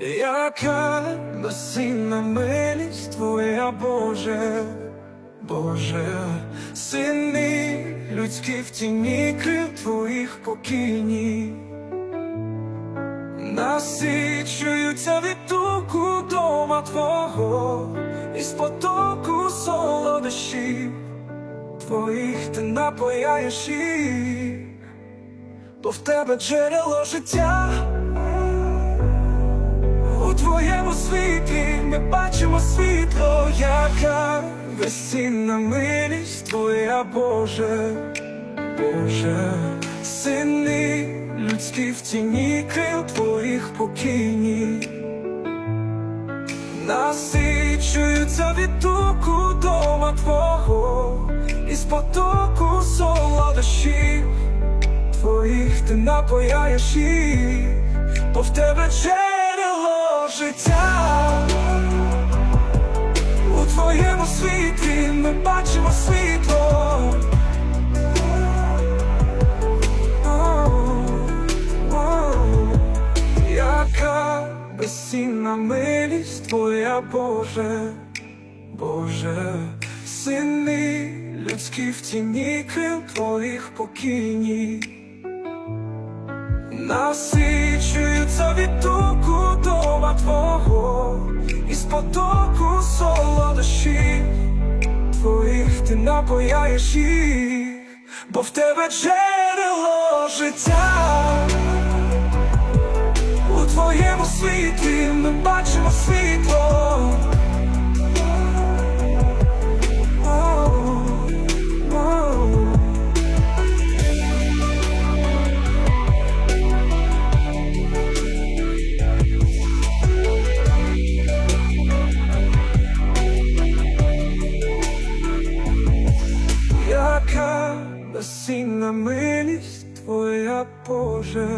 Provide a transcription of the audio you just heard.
Яка безцінна милість твоя, Боже, Боже, сини людські в тіні крил твоїх покійні, насичуються від туку дома Твого, із потоку солодощів твоїх ти напояєш їх, бо в тебе джерело життя. Ми бачимо світло, яка безцінна милість твоя, Боже, Боже, сини людські в тіні крил твоїх покійні, насичуються від туку дома Твого, із потоку солодощів твоїх ти напояєш їх, бо в тебе твоєму світлі ми бачимо світло. Яка безцінна милість твоя, Боже, Боже, сини людські в тіні крил твоїх покійні. Насичуються від туку дома Твого, із потоку солодощів напояєш їх, бо в тебе джерело життя. У твоєму світлі ми бачимо світло. Безцінна милість твоя, Боже.